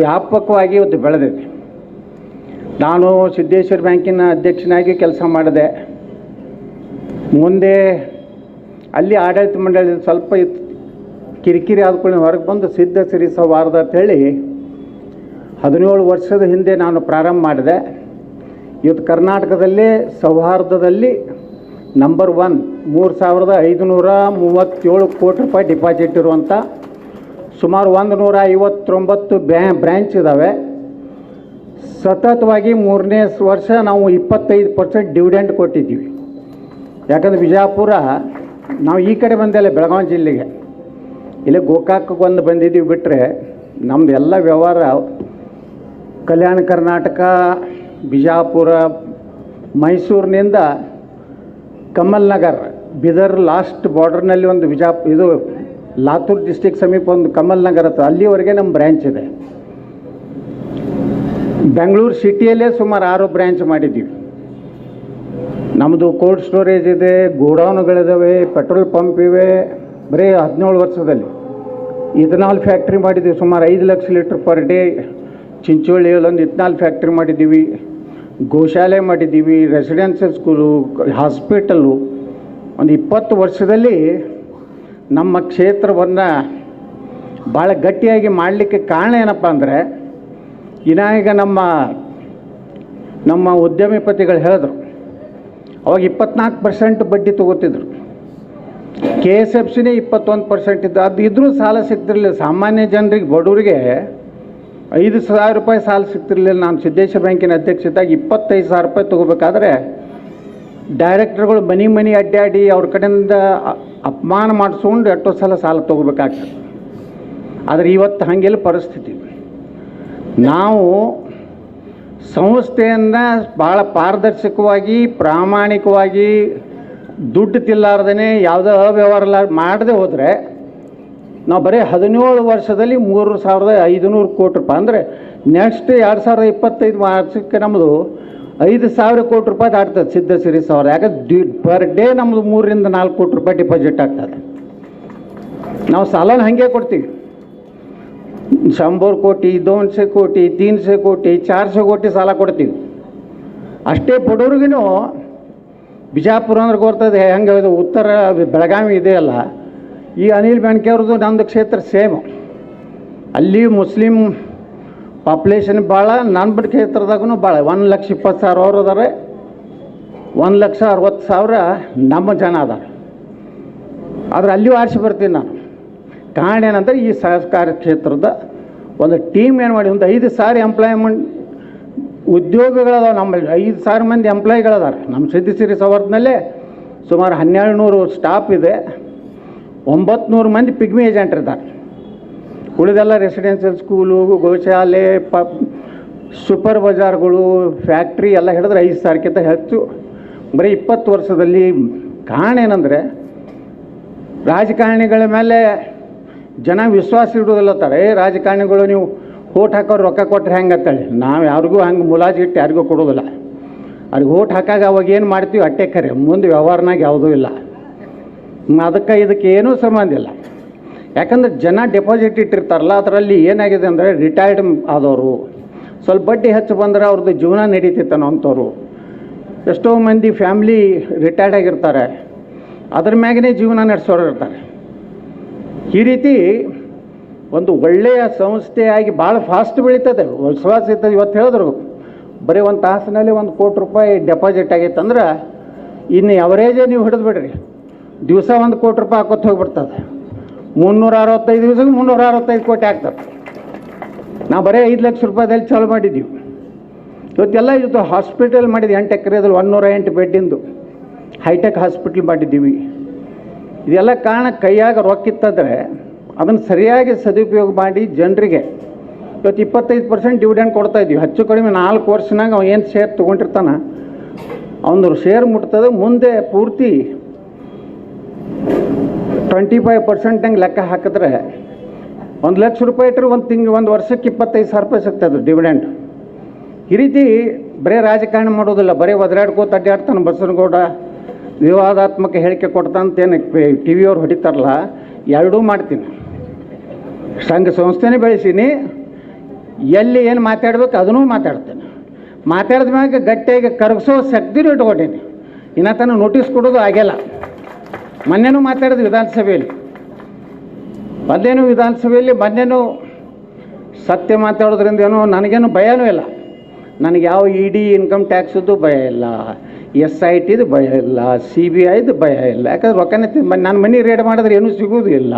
ವ್ಯಾಪಕವಾಗಿ ಇವತ್ತು ಬೆಳೆದಿದೆ. ನಾನು ಸಿದ್ದೇಶ್ವರ ಬ್ಯಾಂಕಿನ ಅಧ್ಯಕ್ಷನಾಗಿ ಕೆಲಸ ಮಾಡಿದೆ ಮುಂದೆ ಅಲ್ಲಿ ಆಡಳಿತ ಮಂಡಳಿ ಸ್ವಲ್ಪ ಕಿರಿಕಿರಿ ಆದ್ಕೊಂಡು ಹೊರಗೆ ಬಂದು ಸಿದ್ಧ ಸಿರಿ ಸೌಹಾರ್ದ ಅಂತೇಳಿ ಹದಿನೇಳು ವರ್ಷದ ಹಿಂದೆ ನಾನು ಪ್ರಾರಂಭ ಮಾಡಿದೆ. ಇವತ್ತು ಕರ್ನಾಟಕದಲ್ಲಿ ಸೌಹಾರ್ದದಲ್ಲಿ ನಂಬರ್ ಒನ್ ಮೂರು ಸಾವಿರದ ಐದುನೂರ ಮೂವತ್ತೇಳು ಕೋಟಿ ರೂಪಾಯಿ ಡಿಪಾಸಿಟ್ ಇರುವಂಥ ಸುಮಾರು ಒಂದು ನೂರ ಐವತ್ತೊಂಬತ್ತು ಬ್ಯಾ, ಬ್ರ್ಯಾಂಚ್ ಇದ್ದಾವೆ ಸತತವಾಗಿ ಮೂರನೇ ವರ್ಷ ನಾವು ಇಪ್ಪತ್ತೈದು ಪರ್ಸೆಂಟ್ ಡಿವಿಡೆಂಡ್ ಕೊಟ್ಟಿದ್ದೀವಿ. ಯಾಕಂದ್ರೆ ವಿಜಯಪುರ, ನಾವು ಈ ಕಡೆ ಬಂದೆಲ್ಲ ಬೆಳಗಾವಿ ಜಿಲ್ಲೆಗೆ. ಇಲ್ಲೇ ಗೋಕಾಕ್ ಒಂದು ಬಂದಿದ್ದೀವಿ ಬಿಟ್ಟರೆ ನಮ್ಮದು ಎಲ್ಲ ವ್ಯವಹಾರ ಕಲ್ಯಾಣ ಕರ್ನಾಟಕ, ಬಿಜಾಪುರ, ಮೈಸೂರಿನಿಂದ ಕಮಲ್ ನಗರ್, ಬಿದರ್ ಲಾಸ್ಟ್ ಬಾರ್ಡರ್ನಲ್ಲಿ ಒಂದು ವಿಜಾಪ್, ಇದು ಲಾತೂರ್ ಡಿಸ್ಟಿಕ್ ಸಮೀಪ ಒಂದು ಕಮಲ್ ನಗರ ಹತ್ರ, ಅಲ್ಲಿವರೆಗೆ ನಮ್ಮ ಬ್ರ್ಯಾಂಚ್ ಇದೆ. ಬೆಂಗಳೂರು ಸಿಟಿಯಲ್ಲೇ ಸುಮಾರು ಆರು ಬ್ರ್ಯಾಂಚ್ ಮಾಡಿದ್ದೀವಿ. ನಮ್ಮದು ಕೋಲ್ಡ್ ಸ್ಟೋರೇಜ್ ಇದೆ ಗೋಡೌನ್ಗಳಿದ್ದಾವೆ ಪೆಟ್ರೋಲ್ ಪಂಪ್ ಇವೆ, ಬರೀ ಹದಿನೇಳು ವರ್ಷದಲ್ಲಿ. ಇಥನಾಲ್ ಫ್ಯಾಕ್ಟ್ರಿ ಮಾಡಿದ್ದೀವಿ, ಸುಮಾರು ಐದು ಲಕ್ಷ ಲೀಟ್ರ್ ಪರ್ ಡೇ ಚಿಂಚೋಳಿಯಲ್ಲಿ ಇತ್ನಾಲ್ ಫ್ಯಾಕ್ಟ್ರಿ ಮಾಡಿದ್ದೀವಿ. ಗೋಶಾಲೆ ಮಾಡಿದ್ದೀವಿ ರೆಸಿಡೆನ್ಷಿಯಲ್ ಸ್ಕೂಲು ಹಾಸ್ಪಿಟಲ್ಲು ಒಂದು ಇಪ್ಪತ್ತು ವರ್ಷದಲ್ಲಿ ನಮ್ಮ ಕ್ಷೇತ್ರವನ್ನು ಭಾಳ ಗಟ್ಟಿಯಾಗಿ ಮಾಡಲಿಕ್ಕೆ ಕಾರಣ ಏನಪ್ಪ ಅಂದರೆ ಇನ್ನ ಈಗ ನಮ್ಮ ನಮ್ಮ ಉದ್ಯಮಿಪತಿಗಳು ಹೇಳಿದ್ರು, ಅವಾಗ ಇಪ್ಪತ್ನಾಲ್ಕು ಪರ್ಸೆಂಟ್ ಬಡ್ಡಿ ತೊಗೋತಿದ್ರು. ಕೆ ಎಸ್ ಎಫ್ ಸಿನೇ ಇಪ್ಪತ್ತೊಂದು ಪರ್ಸೆಂಟ್ ಇದ್ದು ಅದು ಇದ್ರೂ ಸಾಲ ಸಿಗ್ತಿರಲಿಲ್ಲ. ಸಾಮಾನ್ಯ ಜನರಿಗೆ, ಬಡವರಿಗೆ ಐದು ಸಾವಿರ ರೂಪಾಯಿ ಸಾಲ ಸಿಗ್ತಿರ್ಲಿಲ್ಲ. ನಾನು ಸಿದ್ದೇಶ್ವರ ಬ್ಯಾಂಕಿನ ಅಧ್ಯಕ್ಷತಾಗಿ ಇಪ್ಪತ್ತೈದು ಸಾವಿರ ರೂಪಾಯಿ ತೊಗೋಬೇಕಾದ್ರೆ ಡೈರೆಕ್ಟರ್ಗಳು ಮನೆ ಮನೆ ಅಡ್ಡಾಡಿ ಅವ್ರ ಕಡೆಯಿಂದ ಅಪಮಾನ ಮಾಡಿಸ್ಕೊಂಡು ಎಷ್ಟೋ ಸಲ ಸಾಲ ತೊಗೋಬೇಕಾಗ್ತದೆ. ಆದರೆ ಇವತ್ತು ಹಾಗೆಲ್ಲ ಪರಿಸ್ಥಿತಿ. ನಾವು ಸಂಸ್ಥೆಯನ್ನು ಭಾಳ ಪಾರದರ್ಶಕವಾಗಿ, ಪ್ರಾಮಾಣಿಕವಾಗಿ ದುಡ್ಡು ತಿಲ್ಲಾರ್ದೇ ಯಾವುದೇ ಅವ್ಯವಹಾರ ಮಾಡದೆ ಹೋದರೆ ನಾವು ಬರೀ ಹದಿನೇಳು ವರ್ಷದಲ್ಲಿ ಮೂರು ಸಾವಿರದ ಐದುನೂರು ಕೋಟಿ ರೂಪಾಯಿ. ಅಂದರೆ ನೆಕ್ಸ್ಟ್ ಎರಡು ಸಾವಿರದ ಇಪ್ಪತ್ತೈದು ವರ್ಷಕ್ಕೆ ನಮ್ಮದು ಐದು ಸಾವಿರ ಕೋಟಿ ರೂಪಾಯಿ ದಾಟ್ತದೆ ಸಿದ್ಧ ಸಿರಿ ಸಾವಿರ. ಯಾಕಂದ್ರೆ ಪರ್ ಡೇ ನಮ್ಮದು ಮೂರರಿಂದ ನಾಲ್ಕು ಕೋಟಿ ರೂಪಾಯಿ ಡಿಪಾಸಿಟ್ ಆಗ್ತದೆ. ನಾವು ಸಾಲನ ಹಾಗೆ ಕೊಡ್ತೀವಿ. ಶಂಬರ್ ಕೋಟಿ, ದೋನ್ಸೆ ಕೋಟಿ, ತೀನ್ಸೆ ಕೋಟಿ, ಚಾರ್ಸೆ ಕೋಟಿ ಸಾಲ ಕೊಡ್ತೀವಿ. ಅಷ್ಟೇ ಬಡವ್ರಿಗೂ ಬಿಜಾಪುರ ಅಂದ್ರೆ ಗೊತ್ತದೆ ಹೆಂಗೆ ಇದು ಉತ್ತರ ಬೆಳಗಾವಿ ಇದೆಯಲ್ಲ ಈ ಅನಿಲ್ ಬೆಣ್ಕೆಯವ್ರದ್ದು ನಮ್ಮದು ಕ್ಷೇತ್ರ ಸೇಮ್ ಅಲ್ಲಿ ಮುಸ್ಲಿಂ ಪಾಪ್ಯುಲೇಷನ್ ಭಾಳ ನನ್ನ ಕ್ಷೇತ್ರದಾಗೂ ಭಾಳ ಒಂದು ಲಕ್ಷ ಇಪ್ಪತ್ತು ಸಾವಿರ ಅವ್ರು ಅದಾರೆ. ಒಂದು ಲಕ್ಷ ಅರವತ್ತು ಸಾವಿರ ನಮ್ಮ ಜನ ಅದಾರ. ಆದ್ರೆ ಅಲ್ಲಿಯೂ ಆರಿಸಿ ಬರ್ತೀನಿ ನಾನು. ಕಾರಣ ಏನಂದ್ರೆ ಈ ಸಹಕಾರ ಕ್ಷೇತ್ರದ ಒಂದು ಟೀಮ್ ಏನು ಮಾಡಿ, ಒಂದು ಐದು ಸಾವಿರ ಎಂಪ್ಲಾಯ್ಮೆಂಟ್ ಉದ್ಯೋಗಗಳದಾವೆ ನಮ್ಮಲ್ಲಿ. ಐದು ಸಾವಿರ ಮಂದಿ ಎಂಪ್ಲಾಯಿಗಳದಾರೆ ನಮ್ಮ ಸಿದ್ಧಸಿರಿ ಸವರ್ದನಲ್ಲೇ ಸುಮಾರು ಹನ್ನೆರಡು ನೂರು ಸ್ಟಾಫ್ ಇದೆ. ಒಂಬತ್ತು ನೂರು ಮಂದಿ ಪಿಗ್ಮಿ ಏಜೆಂಟ್ ಇದ್ದಾರೆ. ಉಳಿದೆಲ್ಲ ರೆಸಿಡೆನ್ಷಿಯಲ್ ಸ್ಕೂಲು ಗೋಶಾಲೆ, ಪ ಸೂಪರ್ ಬಜಾರ್ಗಳು ಫ್ಯಾಕ್ಟ್ರಿ ಎಲ್ಲ ಹಿಡಿದ್ರೆ ಐದು ಸಾವಿರಕ್ಕಿಂತ ಹೆಚ್ಚು. ಬರೀ ಇಪ್ಪತ್ತು ವರ್ಷದಲ್ಲಿ ಕಾರಣ ಏನಂದರೆ ರಾಜಕಾರಣಿಗಳ ಮೇಲೆ ಜನ ವಿಶ್ವಾಸ ಇಡೋದಿಲ್ಲತ್ತಾರೆ ರಾಜಕಾರಣಿಗಳು ನೀವು ಓಟ್ ಹಾಕೋರು ರೊಕ್ಕ ಕೊಟ್ಟರೆ ಹೆಂಗೆ ಅಂತೇಳಿ. ನಾವು ಯಾರಿಗೂ ಹಂಗೆ ಮುಲಾಜಿ ಇಟ್ಟು ಯಾರಿಗೂ ಕೊಡೋದಿಲ್ಲ ಅವ್ರಿಗೆ ಓಟ್ ಹಾಕಾಗ ಅವಾಗ ಏನು ಮಾಡ್ತೀವಿ? ಅಟ್ಟೆ ಕರೆ. ಮುಂದೆ ವ್ಯವಹಾರನಾಗ ಯಾವುದೂ ಇಲ್ಲ. ಅದಕ್ಕೆ ಇದಕ್ಕೆ ಏನೂ ಸಂಬಂಧ ಇಲ್ಲ. ಯಾಕಂದ್ರೆ ಜನ ಡೆಪಾಸಿಟ್ ಇಟ್ಟಿರ್ತಾರಲ್ಲ, ಅದರಲ್ಲಿ ಏನಾಗಿದೆ ಅಂದರೆ ರಿಟೈರ್ಡ್ ಆದವರು. ಸ್ವಲ್ಪ ಬಡ್ಡಿ ಹೆಚ್ಚು ಬಂದರೆ ಅವ್ರದ್ದು ಜೀವನ ನಡೀತಿತ್ತನೋ ಅಂಥವ್ರು ಎಷ್ಟೋ ಮಂದಿ ಫ್ಯಾಮ್ಲಿ ರಿಟೈರ್ಡ್ ಆಗಿರ್ತಾರೆ. ಅದ್ರ ಮ್ಯಾಗನೇ ಜೀವನ ನಡೆಸೋರು ಇರ್ತಾರೆ. ಈ ರೀತಿ ಒಂದು ಒಳ್ಳೆಯ ಸಂಸ್ಥೆಯಾಗಿ ಭಾಳ ಫಾಸ್ಟ್ ಬೆಳೀತದೆ. ವಿಶ್ವಾಸ ಇರ್ತದೆ ಇವತ್ತು ಹೇಳಿದ್ರು. ಬರೀ ಒಂದು ತಾಸಿನಲ್ಲಿ ಒಂದು ಕೋಟಿ ರೂಪಾಯಿ ಡೆಪಾಸಿಟ್ ಆಗೈತೆ ಅಂದ್ರೆ ಇನ್ನು ಅವರೇಜೇ ನೀವು ಹಿಡಿದು ಬಿಡ್ರಿ ದಿವಸ ಒಂದು ಕೋಟಿ ರೂಪಾಯಿ ಹಾಕೋತ್ ಹೋಗ್ಬಿಡ್ತದೆ. ಮುನ್ನೂರ ಅರವತ್ತೈದು ದಿವಸಕ್ಕೆ ಮುನ್ನೂರ ಅರವತ್ತೈದು ಕೋಟಿ ಆಗ್ತದೆ. ನಾವು ಬರೀ ಐದು ಲಕ್ಷ ರೂಪಾಯಿದಲ್ಲಿ ಚಾಲು ಮಾಡಿದ್ದೀವಿ ಇವತ್ತೆಲ್ಲ ಇವತ್ತು ಹಾಸ್ಪಿಟಲ್ ಮಾಡಿದ್ವಿ, ಎಂಟು ಎಕರೆದಲ್ಲಿ ಒನ್ನೂರ ಎಂಟು ಬೆಡ್ಡಿಂದು ಹೈಟೆಕ್ ಹಾಸ್ಪಿಟ್ಲ್ ಮಾಡಿದ್ದೀವಿ. ಇದೆಲ್ಲ ಕಾರಣ ಕೈಯಾಗ ರೊಕ್ಕಿತ್ತಂದರೆ ಅದನ್ನು ಸರಿಯಾಗಿ ಸದುಪಯೋಗ ಮಾಡಿ ಜನರಿಗೆ ಇವತ್ತು ಇಪ್ಪತ್ತೈದು ಪರ್ಸೆಂಟ್ ಡಿವಿಡೆಂಡ್ ಕೊಡ್ತಾ ಇದ್ದೀವಿ. ಹೆಚ್ಚು ಕಡಿಮೆ ನಾಲ್ಕು ವರ್ಷನಾಗ ಅವ್ನು ಏನು ಶೇರ್ ತೊಗೊಂಡಿರ್ತಾನೆ? ಅವನು ಶೇರ್ ಮುಟ್ತದೆ, ಮುಂದೆ ಪೂರ್ತಿ ಟ್ವೆಂಟಿ ಫೈವ್ ಪರ್ಸೆಂಟ್ ಹಂಗೆ ಲೆಕ್ಕ ಹಾಕಿದ್ರೆ ಒಂದು ಲಕ್ಷ ರೂಪಾಯಿ ಇಟ್ಟರೆ ಒಂದು ತಿಂಗ್, ಒಂದು ವರ್ಷಕ್ಕೆ ಇಪ್ಪತ್ತೈದು ಸಾವಿರ ರೂಪಾಯಿ ಸಿಗ್ತದೆ ಡಿವಿಡೆಂಡ್ ಈ ರೀತಿ ಬರೀ ರಾಜಕಾರಣ ಮಾಡೋದಿಲ್ಲ, ಬರೀ ಒದರಾಡ್ಕೋತ ಅಡ್ಡಾಡ್ತಾನೆ ಬಸವನಗೌಡ ವಿವಾದಾತ್ಮಕ ಹೇಳಿಕೆ ಕೊಡ್ತಾಂತೇನು ಟಿ ವಿಯವ್ರು ಹೊಡಿತಾರಲ್ಲ, ಎರಡೂ ಮಾಡ್ತೀನಿ. ಸಂಘ ಸಂಸ್ಥೆನೇ ಬೆಳೆಸೀನಿ, ಎಲ್ಲಿ ಏನು ಮಾತಾಡ್ಬೇಕು ಅದನ್ನೂ ಮಾತಾಡ್ತೇನೆ. ಮಾತಾಡಿದ ಮ್ಯಾಗ ಗಟ್ಟಿಯಾಗಿ ಕರಗಿಸೋ ಶಕ್ತಿನೂ ಇಟ್ಕೊಟ್ಟೀನಿ ಇನ್ನ ತನಕ ನೋಟಿಸ್ ಕೊಡೋದು ಆಗಿಲ್ಲ ಮೊನ್ನೆನೂ ಮಾತಾಡಿದ ವಿಧಾನಸಭೆಯಲ್ಲಿ. ಮೊನ್ನೆನೂ ವಿಧಾನಸಭೆಯಲ್ಲಿ ಮೊನ್ನೆನೂ ಸತ್ಯ ಮಾತಾಡೋದ್ರಿಂದ ಏನೋ ನನಗೇನು ಭಯನೂ ಇಲ್ಲ. ನನಗೆ ಯಾವ ಇ ಡಿ ಇನ್ಕಮ್ ಟ್ಯಾಕ್ಸದ್ದು ಭಯ ಇಲ್ಲ. ಎಸ್ ಐ ಟಿದು ಭಯ ಇಲ್ಲ. ಸಿ ಬಿ ಐದು ಭಯ ಇಲ್ಲ. ಯಾಕಂದ್ರೆ ರೊಕ್ಕನೇ ತಿನ್ ನನ್ನ ಮನೆ ರೇಡ್ ಮಾಡಿದ್ರೆ ಏನೂ ಸಿಗೋದು ಇಲ್ಲ.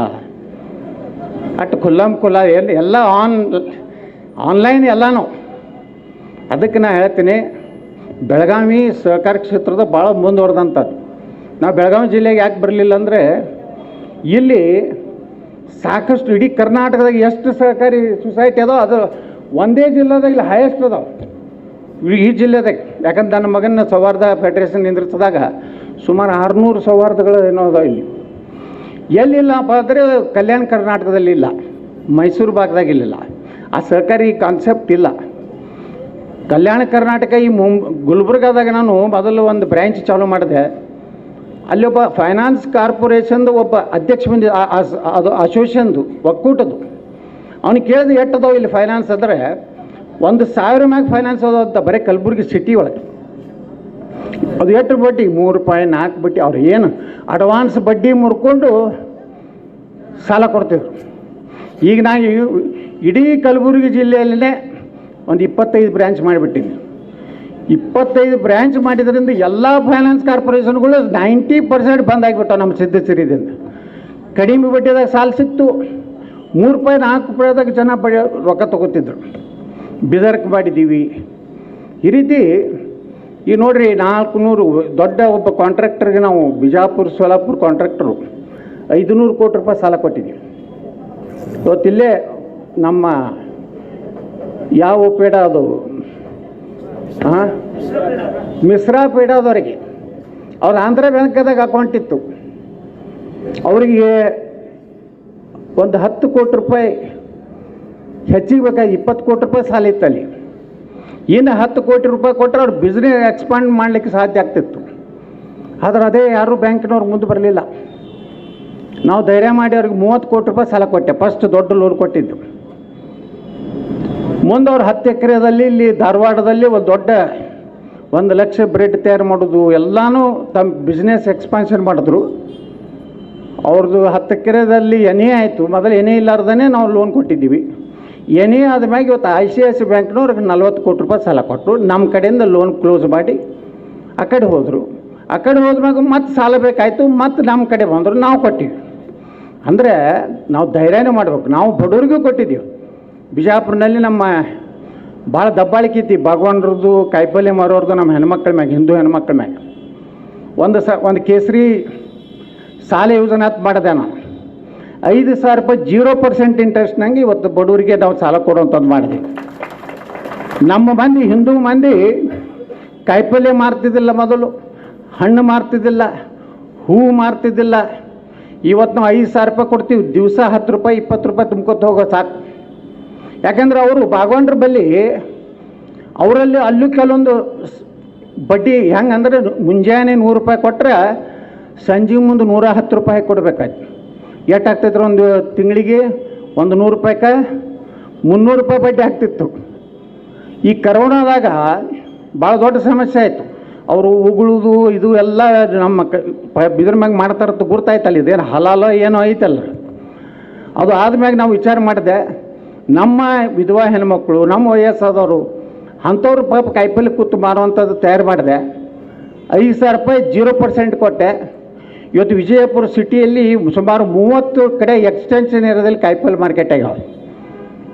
ಅಟ್ ಕುಲ್ಲಂ ಖುಲ್ಲ ಎಲ್ಲಿ ಎಲ್ಲ ಆನ್, ಆನ್ಲೈನ್ ಎಲ್ಲನೂ. ಅದಕ್ಕೆ ನಾ ಹೇಳ್ತೀನಿ, ಬೆಳಗಾವಿ ಸಹಕಾರ ಕ್ಷೇತ್ರದ ಭಾಳ ಮುಂದುವರೆದಂಥದ್ದು. ನಾವು ಬೆಳಗಾವಿ ಜಿಲ್ಲೆಗೆ ಯಾಕೆ ಬರಲಿಲ್ಲ ಅಂದರೆ ಇಲ್ಲಿ ಸಾಕಷ್ಟು ಇಡೀ ಕರ್ನಾಟಕದಾಗ ಎಷ್ಟು ಸಹಕಾರಿ ಸೊಸೈಟಿ ಅದೋ ಅದು ಒಂದೇ ಜಿಲ್ಲೆದಾಗ ಇಲ್ಲಿ ಹೈಯೆಸ್ಟ್ ಅದಾವ. ಈ ಜಿಲ್ಲೆದಾಗ. ಯಾಕಂದ್ರೆ ನನ್ನ ಮಗನ ಸೌಹಾರ್ದ ಫೆಡರೇಷನ್ ನಿಂದಿರ್ತದಾಗ ಸುಮಾರು ಆರುನೂರು ಸೌಹಾರ್ದಗಳು ಏನೋ ಅದಾವ ಇಲ್ಲಿ. ಎಲ್ಲಿಲ್ಲಪ್ಪ ಅಂದರೆ ಕಲ್ಯಾಣ ಕರ್ನಾಟಕದಲ್ಲಿ ಇಲ್ಲ. ಮೈಸೂರು ಭಾಗದಾಗ ಇಲ್ಲಿಲ್ಲ. ಆ ಸಹಕಾರಿ ಕಾನ್ಸೆಪ್ಟ್ ಇಲ್ಲ. ಕಲ್ಯಾಣ ಕರ್ನಾಟಕ ಈ ಮುಂಬ ಗುಲ್ಬರ್ಗಾದಾಗ ನಾನು ಮೊದಲು ಒಂದು ಬ್ರ್ಯಾಂಚ್ ಚಾಲೂ ಮಾಡಿದೆ. ಅಲ್ಲಿ ಒಬ್ಬ ಫೈನಾನ್ಸ್ ಕಾರ್ಪೊರೇಷನ್ದು ಒಬ್ಬ ಅಧ್ಯಕ್ಷ ಆ- ಅದು ಅಸೋಸಿಯನ್ದು ಒಕ್ಕೂಟದ್ದು. ಅವ್ನು ಕೇಳಿದ ಎಷ್ಟು ಅದಾವ ಇಲ್ಲಿ ಫೈನಾನ್ಸ್ ಅಂದರೆ ಒಂದು ಸಾವಿರ ಮ್ಯಾಗ ಫೈನಾನ್ಸ್ ಅದಾವ ಅಂತ ಬರೀ ಕಲಬುರಗಿ ಸಿಟಿ ಒಳಗೆ. ಅದು ಎಷ್ಟು ಬಡ್ಡಿ? ಮೂರು ರೂಪಾಯಿ ನಾಲ್ಕು ಬಡ್ಡಿ. ಅವ್ರು ಏನು ಅಡ್ವಾನ್ಸ್ ಬಡ್ಡಿ ಮುರ್ಕೊಂಡು ಸಾಲ ಕೊಡ್ತೇವೆ ಈಗ ನಾನು ಇಡೀ ಕಲಬುರಗಿ ಜಿಲ್ಲೆಯಲ್ಲೇ ಒಂದು ಇಪ್ಪತ್ತೈದು ಬ್ರ್ಯಾಂಚ್ ಮಾಡಿಬಿಟ್ಟಿನಿ ಇಪ್ಪತ್ತೈದು ಬ್ರ್ಯಾಂಚ್ ಮಾಡಿದ್ರಿಂದ ಎಲ್ಲ ಫೈನಾನ್ಸ್ ಕಾರ್ಪೊರೇಷನ್ಗಳು ನೈಂಟಿ ಪರ್ಸೆಂಟ್ ಬಂದ್ ಆಗಿಬಿಟ್ಟವು ನಮ್ಮ ಸಿದ್ಧಸಿರಿದಿಂದ. ಕಡಿಮೆ ಬಡ್ಡಿದಾಗ ಸಾಲ ಸಿಕ್ತು. ಮೂರು ರೂಪಾಯಿ ನಾಲ್ಕು ರೂಪಾಯಿದಾಗ ಜನ ಬಡ ರೊಕ್ಕ ತೊಗೋತಿದ್ರು. ಬಿದರ್ಕ್ ಮಾಡಿದ್ದೀವಿ. ಈ ರೀತಿ ಈ ನೋಡ್ರಿ ನಾಲ್ಕು ನೂರು ದೊಡ್ಡ ಒಬ್ಬ ಕಾಂಟ್ರಾಕ್ಟರ್ಗೆ ನಾವು ಬಿಜಾಪುರ, ಸೋಲಾಪುರ ಕಾಂಟ್ರಾಕ್ಟರು ಐದುನೂರು ಕೋಟಿ ರೂಪಾಯಿ ಸಾಲ ಕೊಟ್ಟಿದ್ದೀವಿ. ಇವತ್ತಿಲ್ಲೇ ನಮ್ಮ ಯಾವ ಪೇಡ ಅದು ಹಾಂ ಮಿಶ್ರಾ ಪೀಡಾದವರಿಗೆ ಅವ್ರ ಆಂಧ್ರ ಬ್ಯಾಂಕ್ದಾಗ ಅಕೌಂಟ್ ಇತ್ತು. ಅವರಿಗೆ ಒಂದು ಹತ್ತು ಕೋಟಿ ರೂಪಾಯಿ, ಹೆಚ್ಚಿಗೆ ಬೇಕಾಗಿ ಇಪ್ಪತ್ತು ಕೋಟಿ ರೂಪಾಯಿ ಸಾಲ ಇತ್ತು ಅಲ್ಲಿ. ಇನ್ನು ಹತ್ತು ಕೋಟಿ ರೂಪಾಯಿ ಕೊಟ್ಟರೆ ಅವ್ರು ಬಿಸ್ನೆಸ್ ಎಕ್ಸ್ಪಾಂಡ್ ಮಾಡಲಿಕ್ಕೆ ಸಾಧ್ಯ ಆಗ್ತಿತ್ತು. ಆದ್ರೆ ಅದೇ ಯಾರೂ ಬ್ಯಾಂಕಿನವ್ರು ಮುಂದೆ ಬರಲಿಲ್ಲ. ನಾವು ಧೈರ್ಯ ಮಾಡಿ ಅವ್ರಿಗೆ ಮೂವತ್ತು ಕೋಟಿ ರೂಪಾಯಿ ಸಾಲ ಕೊಟ್ಟೆ. ಫಸ್ಟ್ ದೊಡ್ಡ ಲೋನ್ ಕೊಟ್ಟಿದ್ದು. ಮುಂದೆ ಅವ್ರು ಹತ್ತು ಎಕರೆದಲ್ಲಿ ಇಲ್ಲಿ ಧಾರವಾಡದಲ್ಲಿ ಒಂದು ದೊಡ್ಡ ಒಂದು ಲಕ್ಷ ಬ್ರೆಡ್ ತಯಾರು ಮಾಡೋದು, ಎಲ್ಲನೂ ತಮ್ಮ ಬಿಸ್ನೆಸ್ ಎಕ್ಸ್ಪಾನ್ಷನ್ ಮಾಡಿದ್ರು. ಅವ್ರದ್ದು ಹತ್ತು ಎಕರೆದಲ್ಲಿ ಎನೆ ಆಯಿತು. ಮೊದಲು ಎನೆ ಇಲ್ಲಾರ್ದೇ ನಾವು ಲೋನ್ ಕೊಟ್ಟಿದ್ದೀವಿ. ಎನೆ ಮ್ಯಾಗೆ ಇವತ್ತು ಐ ಸಿ ಐ ಸಿ ಬ್ಯಾಂಕ್ನವ್ರಿಗೆ ನಲ್ವತ್ತು ಕೋಟಿ ರೂಪಾಯಿ ಸಾಲ ಕೊಟ್ಟರು ನಮ್ಮ ಕಡೆಯಿಂದ ಲೋನ್ ಕ್ಲೋಸ್ ಮಾಡಿ ಆ ಕಡೆ ಹೋದರು. ಆ ಕಡೆ ಹೋದ್ಮ್ಯಾಗ ಮತ್ತೆ ಸಾಲ ಬೇಕಾಯಿತು, ಮತ್ತು ನಮ್ಮ ಕಡೆ ಬಂದರು. ನಾವು ಕೊಟ್ಟಿವಿ. ಅಂದರೆ ನಾವು ಧೈರ್ಯನೇ ಮಾಡ್ಬೇಕು. ನಾವು ಬಡವ್ರಿಗೂ ಕೊಟ್ಟಿದ್ದೀವಿ. ಬಿಜಾಪುರನಲ್ಲಿ ನಮ್ಮ ಭಾಳ ದಬ್ಬಾಳಿಕೆ ಐತಿ. ಭಗವಾನ್ರದ್ದು ಕಾಯಿಪಲ್ಯ ಮಾರೋರ್ದು, ನಮ್ಮ ಹೆಣ್ಮಕ್ಳ ಮ್ಯಾಗ, ಹಿಂದೂ ಹೆಣ್ಮಕ್ಳ ಮ್ಯಾಗ. ಒಂದು ಸ, ಒಂದು ಕೇಸರಿ ಸಾಲ ಯೋಜನೆ ಅಂತ ಮಾಡಿದೆ ನಾನು. ಐದು ಸಾವಿರ ರೂಪಾಯಿ ಜೀರೋ ಪರ್ಸೆಂಟ್ ಇಂಟ್ರೆಸ್ಟ್ನಂಗೆ ಇವತ್ತು ಬಡವರಿಗೆ ನಾವು ಸಾಲ ಕೊಡುವಂಥದ್ದು ಮಾಡಿದೆ. ನಮ್ಮ ಮಂದಿ, ಹಿಂದೂ ಮಂದಿ ಕಾಯಿಪಲ್ಯ ಮಾರ್ತಿದ್ದಿಲ್ಲ ಮೊದಲು, ಹಣ್ಣು ಮಾರ್ತಿದ್ದಿಲ್ಲ ಹೂವು ಮಾರ್ತಿದ್ದಿಲ್ಲ. ಇವತ್ತು ನಾವು ಐದು ಸಾವಿರ ರೂಪಾಯಿ ಕೊಡ್ತೀವಿ. ದಿವಸ ಹತ್ತು ರೂಪಾಯಿ, ಇಪ್ಪತ್ತು ರೂಪಾಯಿ ತುಂಬ್ಕೊತ ಹೋಗೋ ಸಾಕು. ಯಾಕಂದ್ರೆ ಅವರು ಭಾಗವಂಡ್ರ ಬಲ್ಲಿ ಅವರಲ್ಲಿ ಅಲ್ಲೂ ಕೆಲವೊಂದು ಬಡ್ಡಿ ಹೆಂಗಂದ್ರೆ ಮುಂಜಾನೆ ನೂರು ರೂಪಾಯಿ ಕೊಟ್ಟರೆ ಸಂಜೆ ಮುಂದೆ ನೂರ ಹತ್ತು ರೂಪಾಯಿ ಕೊಡ್ಬೇಕಾಯ್ತು. ಎಷ್ಟು ಆಗ್ತೈತ್ರಿ ಒಂದು ತಿಂಗಳಿಗೆ? ಒಂದು ನೂರು ರೂಪಾಯಿಕ? ಮುನ್ನೂರು ರೂಪಾಯಿ ಬಡ್ಡಿ ಆಗ್ತಿತ್ತು. ಈ ಕರೋನಾದಾಗ ಭಾಳ ದೊಡ್ಡ ಸಮಸ್ಯೆ ಆಯಿತು. ಅವರು ಉಗುಳುದು, ಇದು ಎಲ್ಲ ನಮ್ಮ ಕ ಬಿದ್ರ ಮ್ಯಾಗ ಮಾಡ್ತಾರತ್ತು ಗುರ್ತಾಯ್ತಲ್ಲ, ಇದೇನು ಹಲಾಲೋ ಏನೋ ಐತಲ್ಲ. ಅದು ಆದ್ಮ್ಯಾಗ ನಾವು ವಿಚಾರ ಮಾಡಿದೆ ನಮ್ಮ ವಿಧವಾ ಹೆಣ್ಮಕ್ಳು, ನಮ್ಮ ವಯಸ್ಸಾದವರು, ಅಂಥವ್ರು ಪಾಪ ಕಾಯಿಪಲ್ಲೆ ಕೂತು ಮಾರುವಂಥದ್ದು ತಯಾರು ಮಾಡಿದೆ. ಐದು ಸಾವಿರ ರೂಪಾಯಿ ಜೀರೋ ಪರ್ಸೆಂಟ್ ಕೊಟ್ಟೆ. ಇವತ್ತು ವಿಜಯಪುರ ಸಿಟಿಯಲ್ಲಿ ಸುಮಾರು ಮೂವತ್ತು ಕಡೆ ಎಕ್ಸ್ಟೆನ್ಷನ್ ಏರಿಯಾದಲ್ಲಿ ಕಾಯಿಪಲ್ಲೆ ಮಾರ್ಕೆಟ್ ಆಗ್ಯಾವ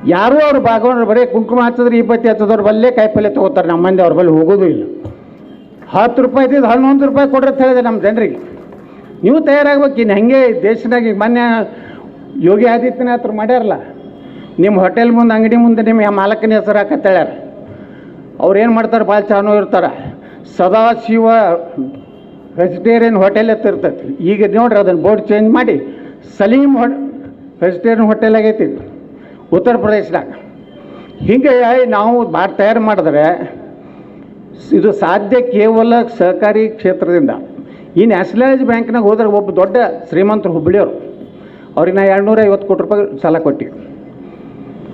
ಯಾರೂ ಅವ್ರು ಭಾಗವನ್ನ ಬರೀ ಕುಂಕುಮ ಹಚ್ಚಿದ್ರೆ ಇಪ್ಪತ್ತು ಹಚ್ಚದವ್ರು ಬಲ್ಲೇ ಕಾಯಿಪಲ್ಲೆ ತೊಗೋತಾರೆ. ನಮ್ಮ ಮಂದಿ ಅವ್ರ ಬಲ್ಲಿ ಹೋಗೋದು ಇಲ್ಲ. ಹತ್ತು ರೂಪಾಯಿ ಇದ್ದಿದ್ದು ಹನ್ನೊಂದು ರೂಪಾಯಿ ಕೊಡ್ರಿ ಅಂತ ಹೇಳಿದೆ ನಮ್ಮ ಜನರಿಗೆ. ನೀವು ತಯಾರಾಗ್ಬೇಕು. ಇನ್ನು ಹೆಂಗೆ ದೇಶದಾಗ ಈಗ ಮೊನ್ನೆ ಯೋಗಿ ಆದಿತ್ಯನಾಥ್ರು ಮಾಡ್ಯಾರಲ್ಲ. ನಿಮ್ಮ ಹೋಟೆಲ್ ಮುಂದೆ, ಅಂಗಡಿ ಮುಂದೆ ನಿಮ್ಮ ಮಾಲಕನ ಹೆಸರು ಹಾಕತ್ತೇಳ್ಯಾರ. ಅವ್ರು ಏನು ಮಾಡ್ತಾರೆ? ಭಾಳ ಚೆನ್ನೋ ಇರ್ತಾರೆ. ಸದಾಶಿವ ವೆಜಿಟೇರಿಯನ್ ಹೋಟೆಲ್ ಎತ್ತ ಇರ್ತೈತಿ. ಈಗ ನೋಡ್ರಿ ಅದನ್ನು ಬೋರ್ಡ್ ಚೇಂಜ್ ಮಾಡಿ ಸಲೀಂ ಹೊ ವೆಜಿಟೇರಿಯನ್ ಹೋಟೆಲ್ ಆಗೈತಿ ಉತ್ತರ ಪ್ರದೇಶದಾಗ. ಹಿಂಗೆ ನಾವು ಭಾಳ ತಯಾರು ಮಾಡಿದ್ರೆ ಇದು ಸಾಧ್ಯ ಕೇವಲ ಸಹಕಾರಿ ಕ್ಷೇತ್ರದಿಂದ. ಈ ನ್ಯಾಷನಲೈಸ್ ಬ್ಯಾಂಕ್ನಾಗ ಹೋದ್ರೆ ಒಬ್ಬ ದೊಡ್ಡ ಶ್ರೀಮಂತರು ಹುಬ್ಬಳ್ಳಿಯವರು ಅವ್ರಿಗೆ ನಾ ಎರಡುನೂರ ಐವತ್ತು ಕೋಟಿ ರೂಪಾಯಿ ಸಾಲ ಕೊಟ್ಟಿವಿ.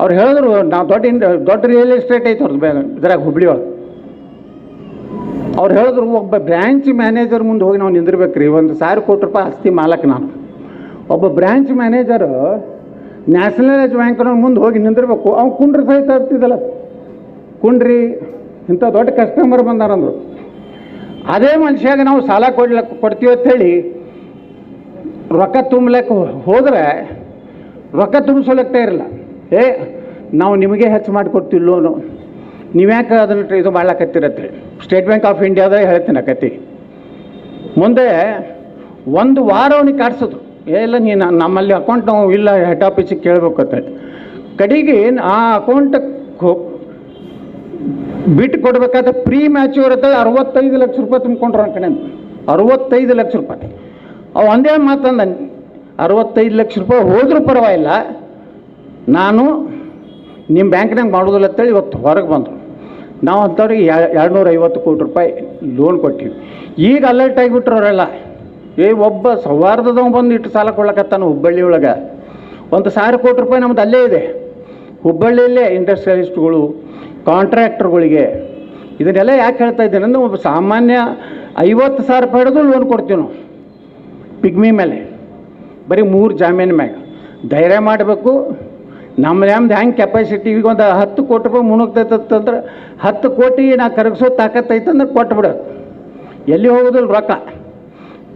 ಅವ್ರು ಹೇಳಿದ್ರು, ನಾವು ದೊಡ್ಡ ಇಂಡ, ದೊಡ್ಡ ರಿಯಲ್ ಎಸ್ಟೇಟ್ ಐತೆ ಅವ್ರದ್ದು ಇದ್ರಾಗ ಹುಬ್ಳಿ ಒಳಗೆ. ಅವ್ರು ಹೇಳಿದ್ರು, ಒಬ್ಬ ಬ್ರ್ಯಾಂಚ್ ಮ್ಯಾನೇಜರ್ ಮುಂದೆ ಹೋಗಿ ನಾವು ನಿಂದಿರ್ಬೇಕ್ರಿ, ಒಂದು ಸಾವಿರ ಕೋಟಿ ರೂಪಾಯಿ ಆಸ್ತಿ ಮಾಲಕ್ ನಾನು. ಒಬ್ಬ ಬ್ರ್ಯಾಂಚ್ ಮ್ಯಾನೇಜರ್ ನ್ಯಾಷನಲೈಸ್ ಬ್ಯಾಂಕ್ನ ಮುಂದೆ ಹೋಗಿ ನಿಂದಿರ್ಬೇಕು ಅವ್ನು ಕುಂಡ್ರಿ ಸಹಿತ ಆಗ್ತಿದ್ದಲ್ಲ ಕುಂಡ್ರಿ, ಇಂಥ ದೊಡ್ಡ ಕಸ್ಟಮರ್ ಬಂದಾರಂದರು ಅದೇ ಮನುಷ್ಯಾಗ ನಾವು ಸಾಲ ಕೊಡ್ಲಿಕ್ಕೆ ಕೊಡ್ತೀವಿ ಅಂತೇಳಿ ರೊಕ್ಕ ತುಂಬಲಕ್ಕೆ ಹೋದರೆ ರೊಕ್ಕ ತುಂಬಿಸೋಲಕ್ಕೆ ಇರಲ್ಲ ಏ, ನಾವು ನಿಮಗೆ ಹೆಚ್ಚು ಮಾಡಿಕೊಡ್ತೀವಿ ಲೋನು ನೀವ್ಯಾಕೆ ಅದನ್ನು ಇದು ಮಾಡ್ಲಾಕತ್ತಿರತ್ತೆ? ಸ್ಟೇಟ್ ಬ್ಯಾಂಕ್ ಆಫ್ ಇಂಡಿಯಾದಾಗ ಹೇಳ್ತೀನಿ ಆ ಕತಿ ಮುಂದೆ ಒಂದು ವಾರ ಅವನಿಗೆ ಕಾಡ್ಸಿದ್ರು ಇಲ್ಲ ನೀನು ನಮ್ಮಲ್ಲಿ ಅಕೌಂಟ್ ನಾವು ಇಲ್ಲ ಹೆಡ್ ಆಫೀಸಿಗೆ ಕೇಳಬೇಕು ಅಂತ ಕಡೆಗೆ ಆ ಅಕೌಂಟ್ ಬಿಟ್ಟು ಕೊಡ್ಬೇಕಾದ ಪ್ರೀ ಮ್ಯಾಚ್ಯೂರ್ ಅಂತ ಅರವತ್ತೈದು ಲಕ್ಷ ರೂಪಾಯಿ ತುಂಬಿಕೊಂಡ್ರು ಕಡೆ ಅರವತ್ತೈದು ಲಕ್ಷ ರೂಪಾಯಿ. ಅವು ಒಂದೇ ಮಾತಂದ, ಅರವತ್ತೈದು ಲಕ್ಷ ರೂಪಾಯಿ ಹೋದ್ರೂ ಪರವಾಗಿಲ್ಲ. ನಾನು ನಿಮ್ಮ ಬ್ಯಾಂಕ್ನಾಗ ಮಾಡೋದಿಲ್ಲ ಅಂತೇಳಿ ಇವತ್ತು ಹೊರಗೆ ಬಂದರು. ನಾವು ಅಂಥವ್ರಿಗೆ ಎರಡು ಐವತ್ತು ಕೋಟಿ ರೂಪಾಯಿ ಲೋನ್ ಕೊಟ್ಟಿವಿ. ಈಗ ಅಲರ್ಟ್ ಆಗಿಬಿಟ್ರವರೆಲ್ಲ, ಏ, ಒಬ್ಬ ಸೌಹಾರ್ದದವ ಬಂದು ಇಟ್ಟು ಸಾಲ ಕೊಡ್ಲಕತ್ತಾನ ಹುಬ್ಬಳ್ಳಿ ಒಳಗೆ. ಒಂದು ಸಾವಿರ ಕೋಟಿ ರೂಪಾಯಿ ನಮ್ದು ಅಲ್ಲೇ ಇದೆ. ಹುಬ್ಬಳ್ಳಿಯಲ್ಲೇ ಇಂಡಸ್ಟ್ರಿಯಲಿಸ್ಟ್ಗಳು ಕಾಂಟ್ರಾಕ್ಟರ್ಗಳಿಗೆ ಇದನ್ನೆಲ್ಲ ಯಾಕೆ ಹೇಳ್ತಾ ಇದ್ದೇನೆ ಅಂದ್ರೆ ಒಬ್ಬ ಸಾಮಾನ್ಯ ಐವತ್ತು ಸಾವಿರ ರೂಪಾಯಿ ಹಿಡಿದು ಲೋನ್ ಕೊಡ್ತೀವಿ ನಾವು. ಪಿಗ್ಮಿ ಮೇಲೆ. ಬರೀ ಮೂರು ಜಾಮೀನು ಮ್ಯಾಗ. ಧೈರ್ಯ ಮಾಡಬೇಕು ನಮ್ಮ ನಮ್ದು ಹೆಂಗೆ ಕೆಪಾಸಿಟಿ ಈಗ ಒಂದು ಹತ್ತು ಕೋಟಿ ರೂಪಾಯಿ ಮುಣುಗ್ತೈತಂದ್ರೆ ಹತ್ತು ಕೋಟಿ ನಾ ಕರಗಿಸೋ ತಾಕತ್ತೈತಂದ್ರೆ ಕೊಟ್ಬಿಡು ಎಲ್ಲಿ ಹೋಗೋದಿಲ್ಲ ರೊಕ್ಕ.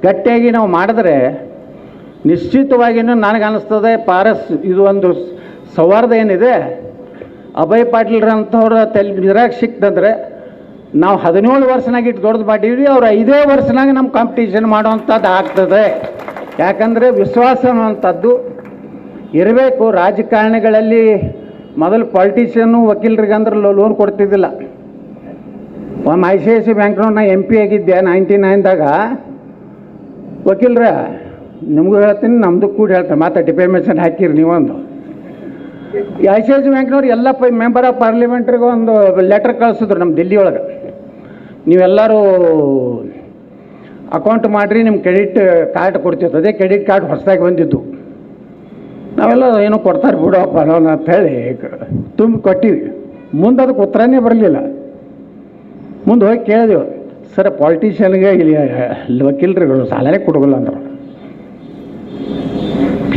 ಗಟ್ಟಿಯಾಗಿ ನಾವು ಮಾಡಿದ್ರೆ ನಿಶ್ಚಿತವಾಗಿಯೂ ನನಗೆ ಅನ್ನಿಸ್ತದೆ ಪಾರಸ್ ಇದು ಒಂದು ಸೌಹಾರ್ದ ಏನಿದೆ? ಅಭಯ್ ಪಾಟೀಲ್ರಂಥವ್ರ ತಲೆ ನಿರಾಗ ಸಿಕ್ತಂದ್ರೆ ನಾವು ಹದಿನೇಳು ವರ್ಷನಾಗ ಇಟ್ಟು ದೊಡ್ಡದು ಮಾಡಿದ್ವಿ ಅವ್ರು ಐದೇ ವರ್ಷನಾಗ ನಮ್ಮ ಕಾಂಪಿಟೇಷನ್ ಮಾಡೋವಂಥದ್ದು ಆಗ್ತದೆ. ಯಾಕಂದರೆ ವಿಶ್ವಾಸ ಅನ್ನುವಂಥದ್ದು ಇರಬೇಕು, ರಾಜಕಾರಣಿಗಳಲ್ಲಿ ಮೊದಲು ಪಾಲಿಟಿಷಿಯನ್ನು ವಕೀಲರಿಗೆ ಅಂದ್ರೆ ಲೋನ್ ಕೊಡ್ತಿದ್ದಿಲ್ಲ. ಒಮ್ಮೆ ಐ ಸಿ ಐ ಸಿ ಬ್ಯಾಂಕ್ನವ್ರು ನಾ ಎಂ ಪಿ ಆಗಿದ್ದೆ ನೈಂಟಿ ನೈನ್ದಾಗ ವಕೀಲ್ರ, ನಿಮಗೂ ಹೇಳ್ತೀನಿ ನಮ್ಮದು ಕೂಡ ಹೇಳ್ತಾರೆ ಮತ್ತೆ ಡಿಪೆಮೆಷನ್ ಹಾಕಿರಿ ನೀವೊಂದು. ಐ ಸಿ ಐ ಸಿ ಬ್ಯಾಂಕ್ನವ್ರು ಎಲ್ಲ ಪೈ ಮೆಂಬರ್ ಆಫ್ ಪಾರ್ಲಿಮೆಂಟ್ರಿಗೆ ಒಂದು ಲೆಟರ್ ಕಳಿಸಿದ್ರು ನಮ್ಮ ದಿಲ್ಲಿ ಒಳಗೆ. ನೀವೆಲ್ಲರೂ ಅಕೌಂಟ್ ಮಾಡಿರಿ ನಿಮ್ಮ ಕ್ರೆಡಿಟ್ ಕಾರ್ಡ್ ಕೊಡ್ತಿತ್ತು. ಅದೇ ಕ್ರೆಡಿಟ್ ಕಾರ್ಡ್ ಹೊಸದಾಗಿ ಬಂದಿದ್ದು. ನಾವೆಲ್ಲ ಏನೋ ಕೊಡ್ತಾರೆ ಬಿಡಪ್ಪ ಅಂತ ಹೇಳಿ ತುಂಬಿ ಕೊಟ್ಟಿವಿ. ಮುಂದೆ ಅದಕ್ಕೆ ಉತ್ತರನೇ ಬರಲಿಲ್ಲ. ಮುಂದೆ ಹೋಗಿ ಕೇಳಿದೆವು, ಸರ್ ಪಾಲಿಟಿಷಿಯನ್ಗೆ ಇಲ್ಲಿ ವಕೀಲರುಗಳು ಸಾಲನೇ ಕೊಡೋದಿಲ್ಲ ಅಂದರು.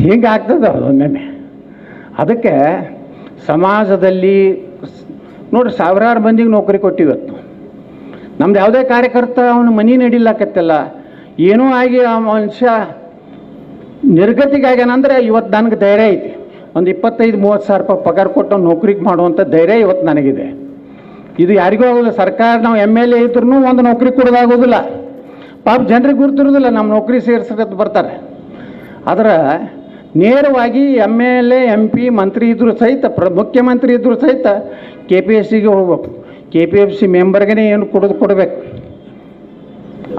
ಹಿಂಗೆ ಆಗ್ತದೆ ಒಮ್ಮೊಮ್ಮೆ. ಅದಕ್ಕೆ ಸಮಾಜದಲ್ಲಿ ನೋಡಿ ಸಾವಿರಾರು ಮಂದಿಗೆ ನೌಕರಿ ಕೊಟ್ಟಿವತ್ತು ನಮ್ದು ಯಾವುದೇ ಕಾರ್ಯಕರ್ತ ಅವನು ಮನಿ ನಡಿಲಾಕತ್ತಲ್ಲ ಏನೂ ಆಗಿ ಆ ಮನುಷ್ಯ ನಿರ್ಗತಿಗಾಗ್ಯಾನಂದ್ರೆ ಇವತ್ತು ನನಗೆ ಧೈರ್ಯ ಐತಿ. ಒಂದು ಇಪ್ಪತ್ತೈದು, ಮೂವತ್ತು ಸಾವಿರ ರೂಪಾಯಿ ಪಗಾರ ಕೊಟ್ಟು ನೌಕರಿಗೆ ಮಾಡುವಂಥ ಧೈರ್ಯ ಇವತ್ತು ನನಗಿದೆ. ಇದು ಯಾರಿಗೂ ಆಗೋದಿಲ್ಲ. ಸರ್ಕಾರ ನಾವು ಎಂ ಎಲ್ ಎ ಇದ್ರೂ ಒಂದು ನೌಕರಿ ಕೊಡೋದಾಗೋದಿಲ್ಲ. ಪಾಪ ಜನರಿಗೆ ಗುರ್ತಿರೋದಿಲ್ಲ. ನಮ್ಮ ನೌಕರಿ ಸೇರಿಸಕ್ಕೆ ಬರ್ತಾರೆ. ಆದ್ರೆ ನೇರವಾಗಿ M L A M P ಮಂತ್ರಿ ಇದ್ದರೂ ಸಹಿತ, ಪ್ರ ಮುಖ್ಯಮಂತ್ರಿ ಇದ್ದರೂ ಸಹಿತ ಕೆ ಪಿ ಎಸ್ ಸಿಗೆ ಹೋಗ್ಬೇಕು. ಕೆ ಪಿ ಎಫ್ ಸಿ ಮೆಂಬರ್ಗೇ ಏನು ಕೊಡೋದು ಕೊಡಬೇಕು.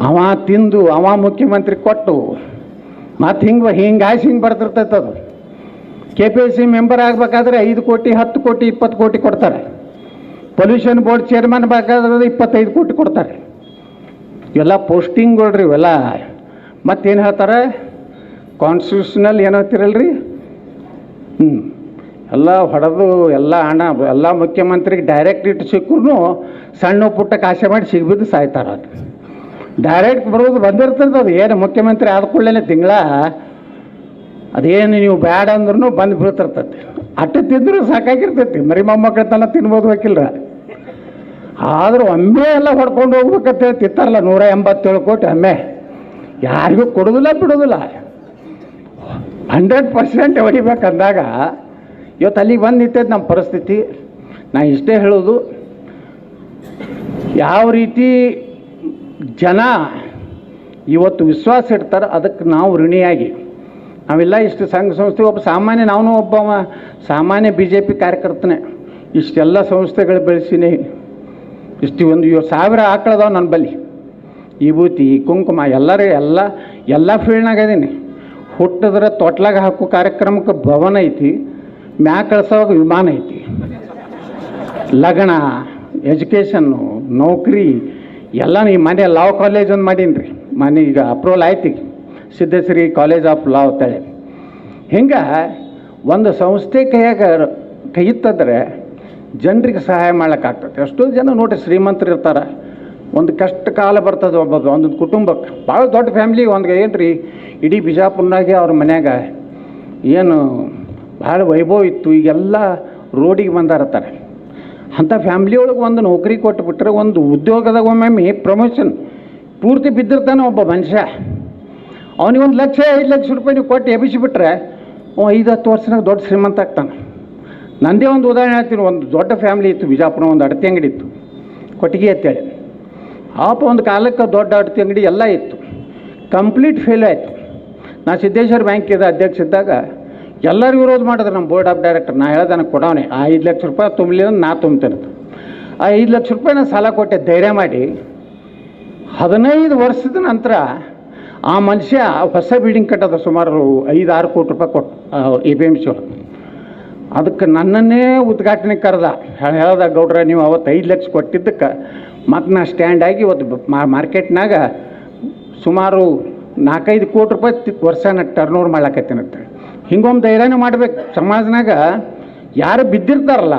ಅವ ತಿಂದು, ಅವ ಮುಖ್ಯಮಂತ್ರಿ ಕೊಟ್ಟು ಮತ್ತು ಹಿಂಗೆ ಹಿಂಗೆ ಆಯ್ಸಿ ಹಿಂಗೆ ಬರ್ತಿರ್ತೈತೆ ಅದು. K P S C member ಆಗಬೇಕಾದ್ರೆ ಐದು ಕೋಟಿ, ಹತ್ತು ಕೋಟಿ, ಇಪ್ಪತ್ತು ಕೋಟಿ ಕೊಡ್ತಾರೆ. ಪೊಲ್ಯೂಷನ್ ಬೋರ್ಡ್ ಚೇರ್ಮನ್ ಬೇಕಾದ್ರೆ ಇಪ್ಪತ್ತೈದು ಕೋಟಿ ಕೊಡ್ತಾರೆ. ಇವೆಲ್ಲ ಪೋಸ್ಟಿಂಗ್ಗಳ್ರಿ ಇವೆಲ್ಲ. ಮತ್ತೇನು ಹೇಳ್ತಾರೆ? ಕಾನ್ಸ್ಟಿಟ್ಯೂಷನಲ್ ಏನು ಹೇಳ್ತಿರಲ್ರಿ? ಹ್ಞೂ ಎಲ್ಲ ಹೊಡೆದು ಎಲ್ಲ ಹಣ, ಎಲ್ಲ ಮುಖ್ಯಮಂತ್ರಿಗೆ ಡೈರೆಕ್ಟ್ ಇಟ್ಟು ಸಿಕ್ಕರೂ ಸಣ್ಣ ಪುಟ್ಟ ಕಾಸೆ ಮಾಡಿ ಸಿಗ್ಬಿದ್ದು ಸಾಯ್ತಾರೆ ಡೈರೆಕ್ಟ್ ಬರೋದು ಬಂದಿರ್ತದೆ ಅದು. ಏನು ಮುಖ್ಯಮಂತ್ರಿ ಆದ ಕೂಡಲೇ ತಿಂಗಳ. ಅದೇನು ನೀವು ಬ್ಯಾಡ ಅಂದ್ರೂ ಬಂದು ಬೀಳ್ತಿರ್ತೈತಿ ಅಟ್ಟ ತಿಂದರೂ ಸಾಕಾಗಿರ್ತೈತಿ. ಮರಿ ಮೊಮ್ಮಕ್ಕಳ ತನ ತಿನ್ಬೋದು ವಕೀಲ್ರ. ಆದರೂ ಒಮ್ಮೆ ಎಲ್ಲ ಹೊಡ್ಕೊಂಡು ಹೋಗ್ಬೇಕಂತೇಳಿ ತಿಂತಾರಲ್ಲ, ನೂರ ಎಂಬತ್ತೇಳು ಕೋಟಿ ಒಮ್ಮೆ. ಯಾರಿಗೂ ಕೊಡೋದಿಲ್ಲ, ಬಿಡೋದಿಲ್ಲ. ಹಂಡ್ರೆಡ್ ಪರ್ಸೆಂಟ್ ಹೊಡಿಬೇಕಂದಾಗ ಇವತ್ತು ಅಲ್ಲಿಗೆ ಬಂದು ನಿಂತೈತೆ ನಮ್ಮ ಪರಿಸ್ಥಿತಿ. ನಾ ಇಷ್ಟೇ ಹೇಳೋದು ಯಾವ ರೀತಿ ಜನ ಇವತ್ತು ವಿಶ್ವಾಸ ಇಡ್ತಾರೆ, ಅದಕ್ಕೆ ನಾವು ಋಣಿಯಾಗಿ. ನಾವೆಲ್ಲ ಇಷ್ಟು ಸಂಘ ಸಂಸ್ಥೆ ಒಬ್ಬ ಸಾಮಾನ್ಯ ನಾನು ಒಬ್ಬ ಸಾಮಾನ್ಯ ಬಿ ಜೆ ಪಿ ಕಾರ್ಯಕರ್ತನೇ. ಇಷ್ಟೆಲ್ಲ ಸಂಸ್ಥೆಗಳು ಬೆಳೆಸಿನಿ. ಇಷ್ಟು ಒಂದು ಇವ್ ಸಾವಿರ ಆಕಳದಾವ ನನ್ನ ಭೂತಿ ವಿಭೂತಿ ಕುಂಕುಮ, ಎಲ್ಲರೂ, ಎಲ್ಲ ಎಲ್ಲ ಫೀಲ್ಡ್ನಾಗ ಅದೀನಿ. ಹುಟ್ಟಿದ್ರೆ ತೊಟ್ಲಾಗ ಹಾಕೋ ಕಾರ್ಯಕ್ರಮಕ್ಕೆ ಭವನ ಐತಿ, ಮ್ಯಾಗ ಕಳ್ಸೋವಾಗ ವಿಮಾನ ಐತಿ. ಲಗ್ನ, ಎಜುಕೇಷನ್ನು, ನೌಕರಿ ಎಲ್ಲ ಈ ಮನೆ ಲಾವ್ ಕಾಲೇಜ್ ಒಂದು ಮಾಡೀನಿ ರೀ ಮನೆ ಈಗ ಅಪ್ರೂವಲ್ ಆಯ್ತು ಈಗ. ಸಿದ್ದೇಶ್ವರಿ ಕಾಲೇಜ್ ಆಫ್ ಲಾ ಅಂತೇಳಿ. ಹಿಂಗೆ ಒಂದು ಸಂಸ್ಥೆ ಕೈಯಾಗ ಕೈ ಇತ್ತಂದ್ರೆ ಜನರಿಗೆ ಸಹಾಯ ಮಾಡೋಕ್ಕಾಗ್ತದೆ ಎಷ್ಟೋ ಜನ ನೋಡಿ ಶ್ರೀಮಂತರು ಇರ್ತಾರೆ. ಒಂದು ಕಷ್ಟ ಕಾಲ ಬರ್ತದೆ ಒಬ್ಬ ಒಂದೊಂದು ಕುಟುಂಬಕ್ಕೆ ಭಾಳ ದೊಡ್ಡ ಫ್ಯಾಮ್ಲಿ ಒಂದು ಏನು ರೀ ಇಡೀ ಬಿಜಾಪುರ್ನಾಗೆ ಅವ್ರ ಮನ್ಯಾಗ ಏನು ಭಾಳ ವೈಭವ ಇತ್ತು. ಈಗೆಲ್ಲ ರೋಡಿಗೆ ಬಂದಾರತ್ತಾರೆ ಅಂಥ ಫ್ಯಾಮ್ಲಿ ಒಳಗೆ ಒಂದು ನೌಕರಿ ಕೊಟ್ಟುಬಿಟ್ರೆ ಒಂದು ಉದ್ಯೋಗದಾಗ ಒಮ್ಮೊಮ್ಮೆ ಪ್ರಮೋಷನ್ ಪೂರ್ತಿ ಬಿದ್ದಿರ್ತಾನೆ ಒಬ್ಬ ಮನುಷ್ಯ. ಅವನಿಗೆ ಒಂದು ಲಕ್ಷ, ಐದು ಲಕ್ಷ ರೂಪಾಯಿ ನೀವು ಕೊಟ್ಟು ಎಬ್ಬಿಸಿಬಿಟ್ರೆ ಅವ ಐದು, ಹತ್ತು ವರ್ಷನಾಗ ದೊಡ್ಡ ಶ್ರೀಮಂತ ಆಗ್ತಾನೆ. ನಂದೇ ಒಂದು ಉದಾಹರಣೆ ಹೇಳ್ತೀನಿ, ಒಂದು ದೊಡ್ಡ ಫ್ಯಾಮ್ಲಿ ಇತ್ತು, ಬಿಜಾಪುರ ಒಂದು ಅಡತಿ ಅಂಗಡಿ ಇತ್ತು, ಕೊಟ್ಟಿಗೆ ಅಂತೇಳಿ. ಆಪ ಒಂದು ಕಾಲಕ್ಕೆ ದೊಡ್ಡ ಅಡತಿ ಅಂಗಡಿ ಎಲ್ಲ ಇತ್ತು. ಕಂಪ್ಲೀಟ್ ಫೇಲ್ ಆಯಿತು. ನಾ ಸಿದ್ದೇಶ್ವರ ಬ್ಯಾಂಕಿದ ಅಧ್ಯಕ್ಷ ಇದ್ದಾಗ ಎಲ್ಲರೂ ವಿರೋಧ ಮಾಡಿದ್ರು ನಮ್ಮ ಬೋರ್ಡ್ ಆಫ್ ಡೈರೆಕ್ಟರ್ ನಾ ಹೇಳ್ದೆ ನನಗೆ ಕೊಡವನೆ ಆ ಐದು ಲಕ್ಷ ರೂಪಾಯಿ ತುಂಬಲಿ ಅಂದ್ರೆ ನಾ ತುಂಬ್ತೇನೆ. ಆ ಐದು ಲಕ್ಷ ರೂಪಾಯಿ ನಾನು ಸಾಲ ಕೊಟ್ಟೆ ಧೈರ್ಯ ಮಾಡಿ, ಹದಿನೈದು ವರ್ಷದ ನಂತರ ಆ ಮನುಷ್ಯ ಹೊಸ ಬಿಲ್ಡಿಂಗ್ ಕಟ್ಟೋದು ಸುಮಾರು ಐದು ಆರು ಕೋಟಿ ರೂಪಾಯಿ ಕೊಟ್ಟು ಎ ಪಿ ಎಂ ಸಿ ಅದಕ್ಕೆ ನನ್ನನ್ನೇ ಉದ್ಘಾಟನೆ ಕರೆದ. ಹೇಳ್ದ, ಗೌಡ್ರ, ನೀವು ಅವತ್ತು ಐದು ಲಕ್ಷ ಕೊಟ್ಟಿದ್ದಕ್ಕೆ ಮತ್ತು ನಾ ಸ್ಟ್ಯಾಂಡ್ ಆಗಿ ಇವತ್ತು ಮಾರ್ಕೆಟ್ನಾಗ ಸುಮಾರು ನಾಲ್ಕೈದು ಕೋಟಿ ರೂಪಾಯಿ ವರ್ಷ ನಾ ಟರ್ನ್ ಓವರ್ ಮಾಡ್ಲಾಕತ್ತೇನೆ ಹಿಂಗೊಮ್ಮೆ ಧೈರ್ಯನೇ ಮಾಡ್ಬೇಕು. ಸಮಾಜನಾಗ ಯಾರು ಬಿದ್ದಿರ್ತಾರಲ್ಲ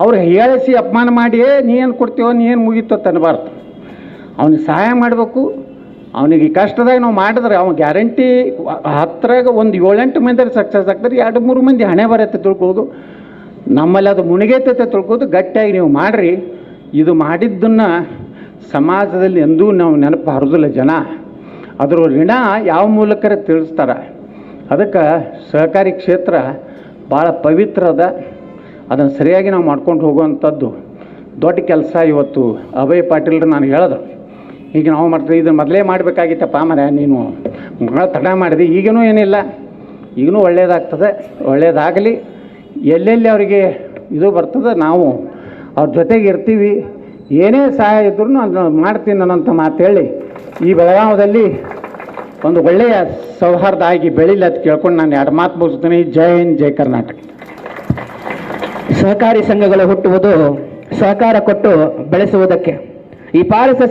ಅವ್ರು ಹೇಳಿಸಿ ಅಪಮಾನ ಮಾಡಿ "ಏ, ನೀ ಏನು ಕೊಡ್ತೀವೋ ನೀ ಏನು ಮುಗೀತೋ ತನ್ನಬಾರ್ದು ಅವನಿಗೆ ಸಹಾಯ ಮಾಡಬೇಕು. ಅವನಿಗೆ ಕಷ್ಟದಾಗ ನಾವು ಮಾಡಿದ್ರೆ ಅವ್ನು ಗ್ಯಾರಂಟಿ ಹತ್ತರಾಗ ಒಂದು ಏಳೆಂಟು ಮಂದಿ ಸಕ್ಸಸ್ ಆಗ್ತಾರೆ ಎರಡು ಮೂರು ಮಂದಿ ಹಣೆ ಬರತ್ತೆ ತಿಳ್ಕೋದು ನಮ್ಮಲ್ಲಿ ಅದು ಮುಣಗೈತೈತೆ ತಿಳ್ಕೋದು ಗಟ್ಟಿಯಾಗಿ ನೀವು ಮಾಡಿರಿ. ಇದು ಮಾಡಿದ್ದನ್ನು ಸಮಾಜದಲ್ಲಿ ಎಂದೂ ನಾವು ನೆನಪು ಹರಿದಿಲ್ಲ ಜನ. ಅದರ ಋಣ ಯಾವ ಮೂಲಕರ ತಿಳಿಸ್ತಾರೆ? ಅದಕ್ಕೆ ಸಹಕಾರಿ ಕ್ಷೇತ್ರ ಭಾಳ ಪವಿತ್ರ ಅದ ಅದನ್ನು ಸರಿಯಾಗಿ ನಾವು ಮಾಡ್ಕೊಂಡು ಹೋಗುವಂಥದ್ದು ದೊಡ್ಡ ಕೆಲಸ ಇವತ್ತು ಅಭಯ್ ಪಾಟೀಲ್ರು ನಾನು ಹೇಳಿದ್ರು ಈಗ ನಾವು ಮಾಡ್ತೀವಿ, ಇದನ್ನು ಮೊದಲೇ ಮಾಡಬೇಕಾಗಿತ್ತಪ್ಪ ಮರ ನೀನು ಭಾಳ ತಡ ಮಾಡಿದೆ, ಈಗೇನೂ ಏನಿಲ್ಲ. ಈಗನೂ ಒಳ್ಳೆಯದಾಗ್ತದೆ ಒಳ್ಳೆಯದಾಗಲಿ ಎಲ್ಲೆಲ್ಲಿ ಅವರಿಗೆ ಇದು ಬರ್ತದೆ, ನಾವು ಅವ್ರ ಜೊತೆಗೆ ಇರ್ತೀವಿ. ಏನೇ ಸಹಾಯ ಇದ್ರೂ ನಾನು ಮಾಡ್ತೀನಿ ಅನ್ನೋಂಥ ಮಾತು ಹೇಳಿ ಈ ಬೆಳಗಾವದಲ್ಲಿ ಒಂದು ಒಳ್ಳೆಯ ಸೌಹಾರ್ದ ಆಗಿ ಬೆಳಿಲ್ಲ ಅಂತ ಕೇಳ್ಕೊಂಡು ನಾನು ಎರಡು ಮಾತು ಮುಗಿಸ್ತೀನಿ. ಜೈ ಹಿಂದ್, ಜೈ ಕರ್ನಾಟಕ. ಸಹಕಾರಿ ಸಂಘಗಳು ಹುಟ್ಟುವುದು, ಸಹಕಾರ ಕೊಟ್ಟು ಬೆಳೆಸುವುದಕ್ಕೆ ಈ ಪಾರಸ